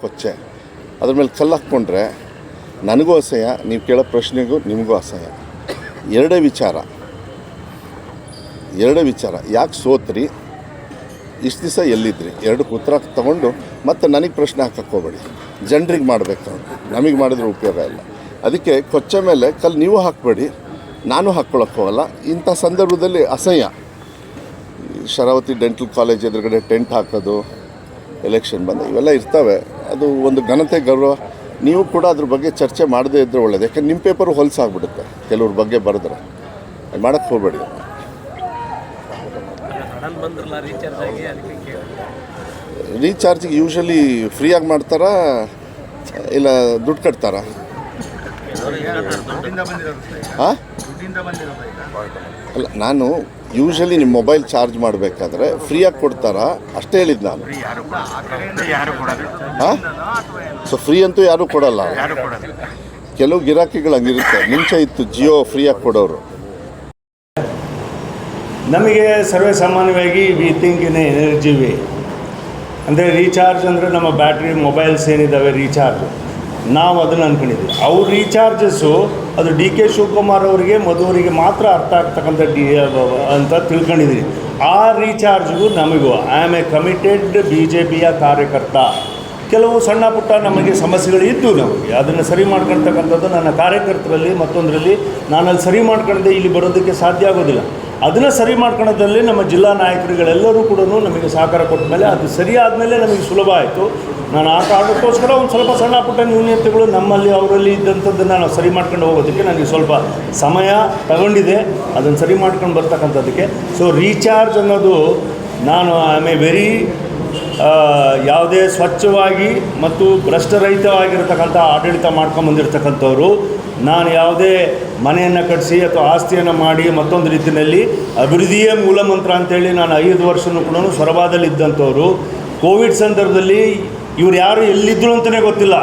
ಕೊಚ್ಚೆ. ಅದ್ರ ಮೇಲೆ ಕಲ್ಲು ಹಾಕ್ಕೊಂಡ್ರೆ ನನಗೂ ಅಸಹ್ಯ, ನೀವು ಕೇಳೋ ಪ್ರಶ್ನೆಗೂ ನಿಮಗೂ ಅಸಹ್ಯ. ಎರಡೇ ವಿಚಾರ. ಎರಡೇ ವಿಚಾರ. ಯಾಕೆ ಸೋತ್ರಿ? ಇಷ್ಟು ದಿವಸ ಎಲ್ಲಿದ್ರಿ? ಎರಡು ಉತ್ತರ ತಗೊಂಡು ಮತ್ತೆ ನನಗೆ ಪ್ರಶ್ನೆ ಹಾಕಕ್ಕೆ ಹೋಗ್ಬೇಡಿ. ಜನರಿಗೆ ಮಾಡಬೇಕು ನಮಗೆ ಮಾಡಿದ್ರೆ ಉಪಯೋಗ ಇಲ್ಲ. ಅದಕ್ಕೆ ಕೊಚ್ಚೆ ಮೇಲೆ ಕಲ್ಲು ನೀವು ಹಾಕಬೇಡಿ. ನಾನು ಹಾಕ್ಕೊಳಕ್ಕೆ ಹೋಗಲ್ಲ. ಇಂಥ ಸಂದರ್ಭದಲ್ಲಿ ಅಸಹ್ಯ. ಶರಾವತಿ ಡೆಂಟಲ್ ಕಾಲೇಜ್ ಎದುರುಗಡೆ ಟೆಂಟ್ ಹಾಕೋದು, ಎಲೆಕ್ಷನ್ ಬಂದ ಇವೆಲ್ಲ ಇರ್ತವೆ. ಅದು ಒಂದು ಘನತೆ ಗೌರವ. ನೀವು ಕೂಡ ಅದ್ರ ಬಗ್ಗೆ ಚರ್ಚೆ ಮಾಡದೇ ಇದ್ದರೆ ಒಳ್ಳೇದು. ಯಾಕಂದ್ರೆ ನಿಮ್ಮ ಪೇಪರು ಹೊಲಸಾಗ್ಬಿಡುತ್ತೆ ಕೆಲವ್ರ ಬಗ್ಗೆ ಬರೆದ್ರೆ. ಮಾಡೋಕ್ಕೆ ಹೋಗಬೇಡಿ. ರೀಚಾರ್ಜಿಗೆ ಯೂಶಲಿ ಫ್ರೀಯಾಗಿ ಮಾಡ್ತಾರಾ? ಇಲ್ಲ ದುಡ್ಡು ಕಟ್ತಾರಾ? ಹಾಂ? ಅಲ್ಲ ನಾನು ಯೂಶಲಿ ನಿಮ್ಮ ಮೊಬೈಲ್ ಚಾರ್ಜ್ ಮಾಡಬೇಕಾದ್ರೆ ಫ್ರೀಯಾಗಿ ಕೊಡ್ತಾರಾ ಅಷ್ಟೇ ಹೇಳಿದ್ದು ನಾನು. ಹಾಂ? ಸೊ ಫ್ರೀ ಅಂತೂ ಯಾರೂ ಕೊಡಲ್ಲ. ಕೆಲವು ಗಿರಾಕಿಗಳು ಹಂಗಿರುತ್ತೆ. ಮುಂಚೆ ಇತ್ತು ಜಿಯೋ ಫ್ರೀಯಾಗಿ ಕೊಡೋರು. ನಮಗೆ ಸರ್ವೇ ಸಾಮಾನ್ಯವಾಗಿ we think in energy way ಅಂದರೆ ರೀಚಾರ್ಜ್ ಅಂದರೆ ನಮ್ಮ ಬ್ಯಾಟ್ರಿ ಮೊಬೈಲ್ಸ್ ಏನಿದ್ದಾವೆ ರೀಚಾರ್ಜ್ ನಾವು ಅದನ್ನು ಅಂದ್ಕೊಂಡಿದ್ವಿ ಅವ್ರ ರೀಚಾರ್ಜಸ್ಸು ಅದು ಡಿ ಕೆ ಶಿವಕುಮಾರ್ ಅವರಿಗೆ ಮಧುವರಿಗೆ ಮಾತ್ರ ಅರ್ಥ ಆಗ್ತಕ್ಕಂಥ ಡಿ ಅಂತ ತಿಳ್ಕೊಂಡಿದ್ದೀವಿ ಆ ರೀಚಾರ್ಜ್ಗೂ ನಮಗೂ I am a committed B J ಪಿಯ ಕಾರ್ಯಕರ್ತ. ಕೆಲವು ಸಣ್ಣ ಪುಟ್ಟ ನಮಗೆ ಸಮಸ್ಯೆಗಳು ಇದ್ದು ನಮಗೆ. ಅದನ್ನು ಸರಿ ಮಾಡ್ಕೊಳ್ತಕ್ಕಂಥದ್ದು ನನ್ನ ಕಾರ್ಯಕರ್ತರಲ್ಲಿ ಮತ್ತೊಂದರಲ್ಲಿ ನಾನು ಅಲ್ಲಿ ಸರಿ ಮಾಡ್ಕೊಂಡೆ ಇಲ್ಲಿ ಬರೋದಕ್ಕೆ ಸಾಧ್ಯ ಆಗೋದಿಲ್ಲ. ಅದನ್ನು ಸರಿ ಮಾಡ್ಕೊಳ್ಳೋದ್ರಲ್ಲಿ ನಮ್ಮ ಜಿಲ್ಲಾ ನಾಯಕರುಗಳೆಲ್ಲರೂ ಕೂಡ ನಮಗೆ ಸಹಕಾರ ಕೊಟ್ಟ ಮೇಲೆ ಅದು ಸರಿಯಾದ ಮೇಲೆ ನಮಗೆ ಸುಲಭ ಆಯಿತು. ನಾನು ಆ ಕಾರಣಕ್ಕೋಸ್ಕರ ಒಂದು ಸ್ವಲ್ಪ ಸಣ್ಣ ಪುಟ್ಟ ನ್ಯೂನ್ಯತೆಗಳು ನಮ್ಮಲ್ಲಿ ಅವರಲ್ಲಿ ಇದ್ದಂಥದ್ದನ್ನು ನಾವು ಸರಿ ಮಾಡ್ಕೊಂಡು ಹೋಗೋದಕ್ಕೆ ನನಗೆ ಸ್ವಲ್ಪ ಸಮಯ ತಗೊಂಡಿದೆ. ಅದನ್ನು ಸರಿ ಮಾಡ್ಕೊಂಡು ಬರ್ತಕ್ಕಂಥದ್ದಕ್ಕೆ. ಸೊ ರೀಚಾರ್ಜ್ ಅನ್ನೋದು ನಾನು ಐ ಎ ವೆರಿ ಯಾವುದೇ ಸ್ವಚ್ಛವಾಗಿ ಮತ್ತು ಭ್ರಷ್ಟರಹಿತವಾಗಿರ್ತಕ್ಕಂಥ ಆಡಳಿತ ಮಾಡ್ಕೊಂಬಂದಿರ್ತಕ್ಕಂಥವ್ರು ನಾನು ಯಾವುದೇ ಮನೆಯನ್ನು ಕಟ್ಟಿಸಿ ಅಥವಾ ಆಸ್ತಿಯನ್ನು ಮಾಡಿ ಮತ್ತೊಂದು ರೀತಿಯಲ್ಲಿ ಅಭಿವೃದ್ಧಿಯೇ ಮೂಲಮಂತ್ರ ಅಂತೇಳಿ ನಾನು ಐದು ವರ್ಷನೂ ಕೂಡ ಸೊರಬಾದಲ್ಲಿ ಇದ್ದಂಥವ್ರು, ಕೋವಿಡ್ ಸಂದರ್ಭದಲ್ಲಿ ಇವ್ರು ಯಾರು ಎಲ್ಲಿದ್ದರು ಅಂತಲೇ ಗೊತ್ತಿಲ್ಲ.